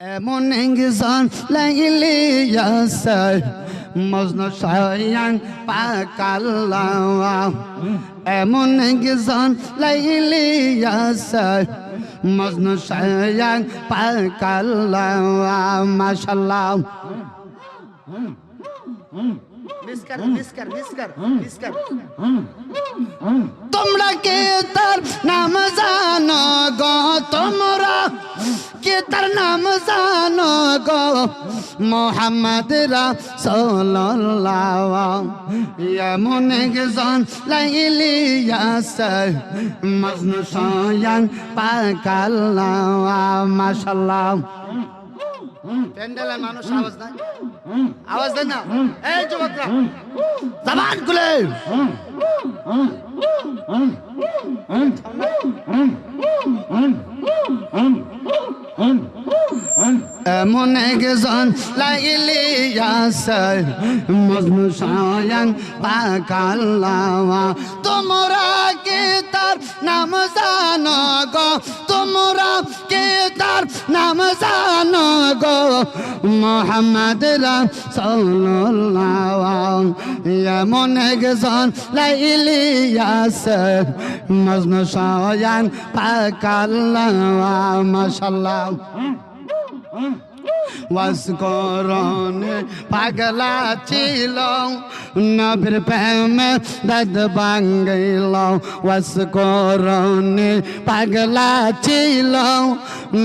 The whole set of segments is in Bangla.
এমন ইংজন লাইলি ইয়াসার মজনু সায়ান পাকাল্লাহ এমন ইংজন লাইলি ইয়াসার মজনু সায়ান পাকাল্লাহ মাশাল্লাহ। মিসকার মিসকার মিসকার মিসকার তোমরা কে তার নাম জানো গো তোমরা কে তার নাম জানো গো মোহাম্মদ রাসূলুল্লাহ এমন একজন লাইলি ইয়াসার মজনু সয়ান পাকাল্লাহ মাশাল্লাহ প্যান্ডেলের মানুষ আওয়াজ দেয় আওয়াজ দেন না এই যুবকরা জবান খুলে এমন একজন লাইলি ইয়াসার মজনু সায়ান পাকাল্লাওয়া তোমরা কে তার নাম জানো গো? তোমরা কে তার নাম জানো গো? মোহাম্মদ রাসূলুল্লাহ। এমন একজন লাইলি ইয়াসার মজনু সায়ান পাকাল্লাওয়া মাশাআল্লাহ। ওয়াসকরণে পাগলা ছিল, নবীর প্রেমে দদ বাঙ্গিল ওয়াসকরণে পাগলা ছিল,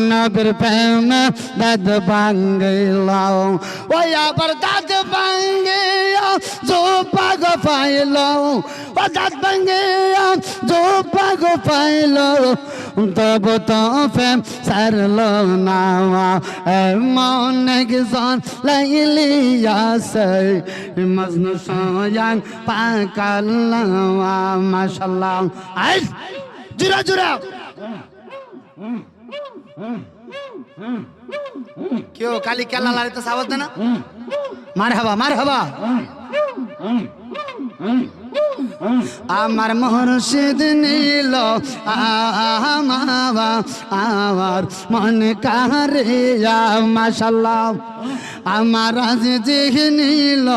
নবীর প্রেমে দদ বাঙ্গিল ওই আবার দাদ পাগ পাইল দাদ বাঙ্গিয়া জো পাগ পাইল তব তো ফেম সারল না এমন একজন লাইলি আছে মজনু সয়াং পাকাল্লাহ মাশাল্লাহ। আই, জুরা জুরা। কেউ কালি কেলা লারে তো সাবাস না মার হাবা মার হাবা আমার মুর্শিদ নীল, আমার মন কারিয়া মাশাল্লাহ আমার আজিজ নীল,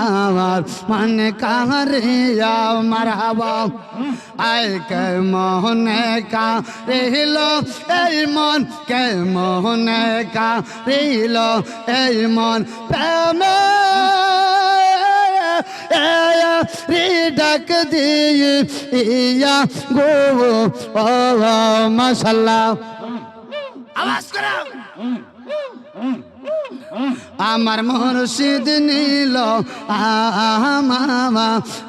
আমার মন কারিয়া মারহাবা। আয় কে মোহনে কা রিল এই মন কে মোহনে কা রিল এই মন প্রেমে রে ডাক দিয়ে ইয়া গো ও মাশাল্লাহ আওয়াজ করো আমার মুর্শিদ নীল আমামা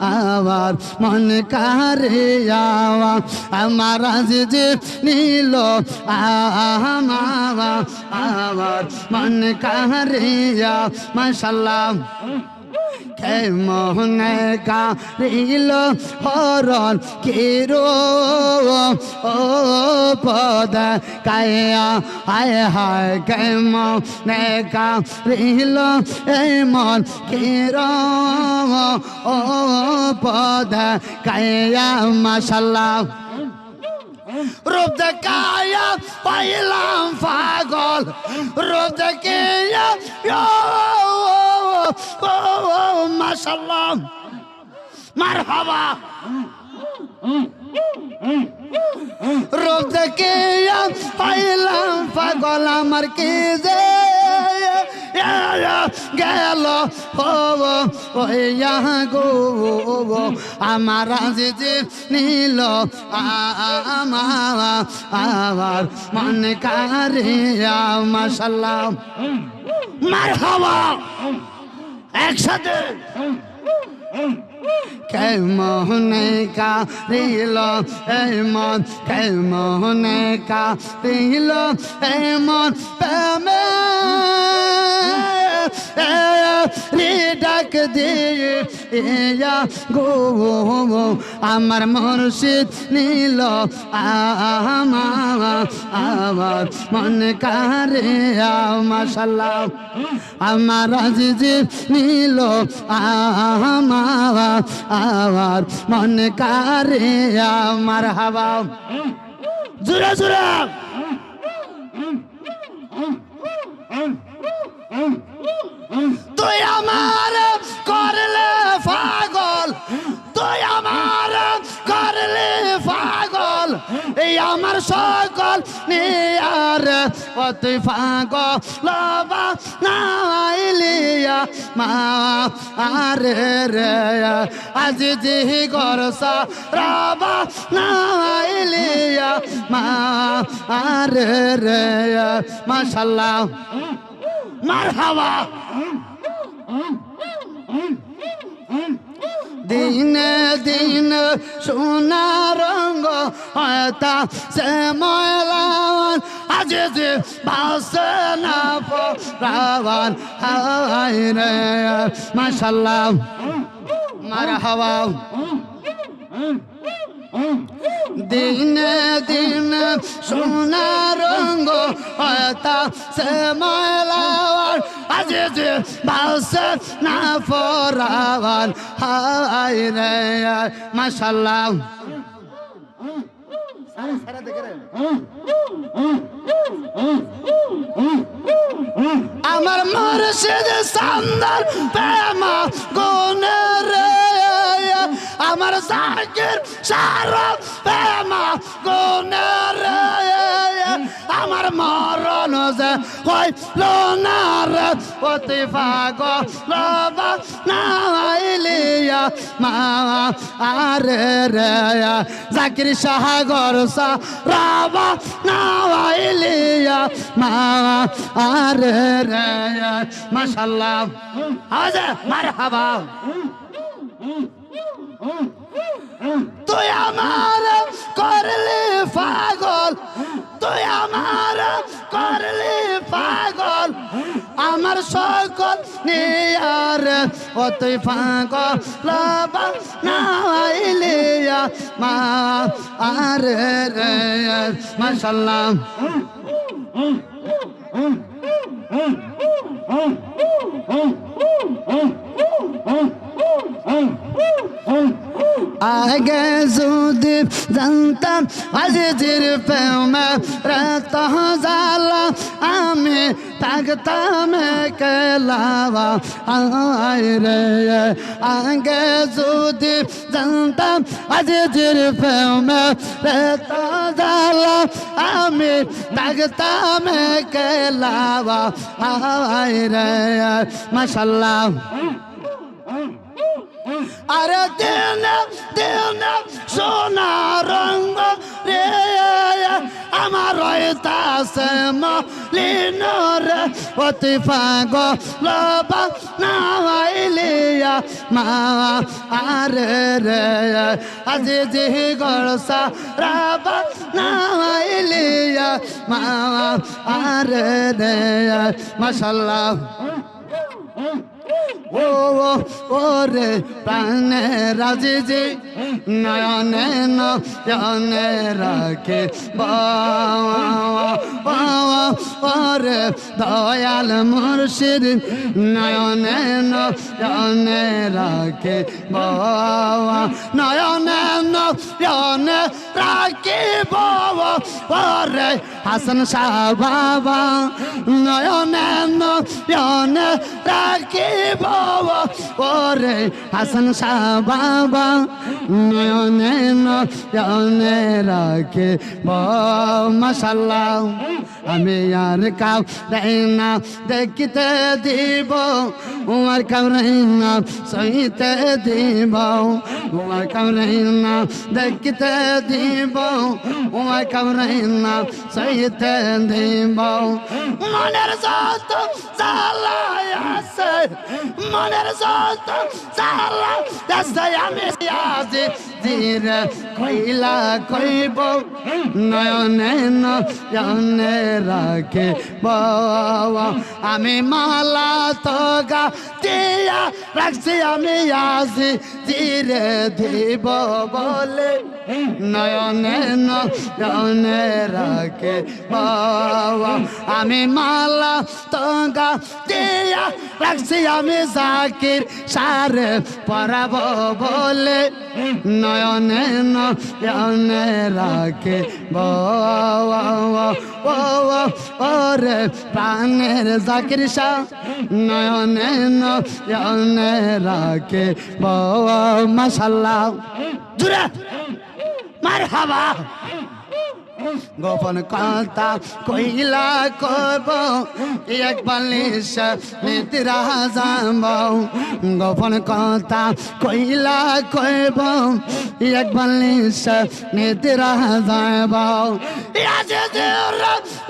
আমার মন কারে আওয়া আমার আজিজ নীল আমামা আমার মন কারে মাশাল্লাহ কে মোহনে কারিল হরণ কিরো? ও পদ কায়া, হায় হায়, কে মোহনে কারিল এই মন কিরো? ও পদ কায়া মাশাল্লাহ রূপ দেখায়া পাইলাম পাগল। রূপ দেখিয়া হাবা পাগল আমার কি যে। গেল গো আমার নীল আমার মন কারে মাশাল্লাহ মার হাওয়া একসাথে। কেমনে মোহনে কা রিল এ মন কে মোহনে কা রিল এ প্রেমে ডাক দিয়ে ইয়া গো আমার মুর্শিদ নীল আমার মন কারে, মাশাল্লাহ, আমার আজিজ নীল আমার আমার মন কারে, আমার হাওয়া জোরা জোরা। আমার সকল নিয়ার তুই ফাগ লবা নাইলিয়া মা, আরে রে, আজি জিহি গরসা রাবা নাইলিয়া মা, আরে রে, মাশাল্লাহ। মারহাবা। দিন দিন সোনা রঙ্গ হয়তা সে ময়লান আজ যে ভাসে না পরাবান হাই রে। মাশাল্লাহ মারহাবা। দিন দিন সোনা রঙ্গ হয়তা সে ময়লাওয়ার যে ভাসে না ফরাওয়ার হাই রে আমার মুর্শিদ সান্দার প্রেমা গুনে রে, আমার জাকির সারা আমার মরণ যে হইল না রে, অতি ফাগ লবা নাইলিয়া মা আরে রে, জাকির সাগর সা রাবা নাইলিয়া মা আরে রে মাশাল্লাহ আজ মারহাবা। তুই আমার করলি পাগল তুই আমার করলি পাগল। আমার সকল নিয়ার, ও তুই পাগল লবা নাইলিয়া মা আর রে মাশাল্লাহ আগে যদি জানতাম আজিজির প্রেমে রাত জালা আমি থাকতাম কেলাবা আয় রে, আগে যদি জানতাম আজিজির প্রেমে রাত জালা আমি থাকতাম কেলাবা আয় রে, মাশাল্লাহ। আরে দিন অতি ফাগ লবা নাইলিয়া মা আরে রে আজি জি গড়সা রাবা নাইলিয়া মা আরে রে মাশাল্লাহ ও ও রে প্রাণে রাজিজি নয়নে নয়নে রাখে ও রে দয়াল মুর্শিদ নয়নে নয়নে রাখে বাবা নয়নে নয়নে রাখে বাবা ও রে হাসন শাহ বাবা নয়নে নয়নে রাখে বাবা ওরে হাসন শাহ বাবা নয়নে নয়নে রাখে মশাল্লাহ আমি আর কাউ না দেখিতে দিব, উমার কাউ না সহিতে দিব, উমার কাউ না দেখিতে দিব, উমার কাউ না সহিতে দিব। মনের যত জ্বালায় আছে মনের জ্বালা আছে আমি আজি জিরে কইলা কইব, নয়নে নয়নে রাখে বাবা আমি মালা তো গা দিয়া রাখছি, আমি আজি জিরে দিব বলে। নয়নে নয়নে রাখে বাবা। আমি মালা তো গা দিয়া রাখছি, আমি জাকির সারে পরাব বলে। নয়নে নয়নে রাখে ওরে প্রাণের জাকির শাহ নয়নে নয়নে রাখে মাসাল্লাহ জুড়ে। মার হাবা গোপন কথা কইলা কব একবার নিদ্রা যাব গোপন কথা কইলা কইব একবার নিদ্রা যাব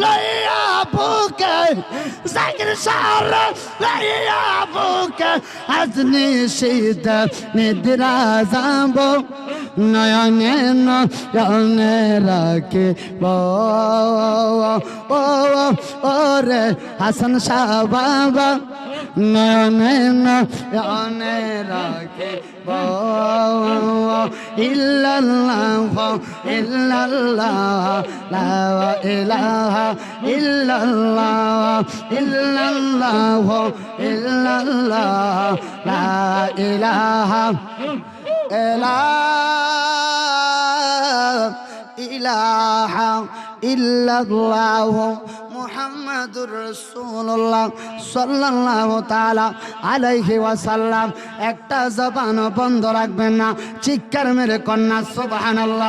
লইয়া বুকে, জাকির সার লইয়া বুকে, আজ নিশীত নিদ্রা যাব নয়নে নয়নে রাখে। ও রে হাসন শাহ বাবা। নয়নে নয়নে রাখে। ইল্লাল্লাহ ইল্লাল্লাহ লা ইলাহা ইল্লাল্লাহ ইল্লাল্লাহ ইল্লাল্লাহ লা ইলাহা ইলাহা ইল্লাল্লাহ মুহাম্মাদুর রাসূলুল্লাহ সাল্লাল্লাহু তাআলা আলাইহি ওয়াসাল্লাম। একটা জবান বন্ধ রাখবেন না। চিৎকার মেরে কন্যা, সুবহানাল্লাহ।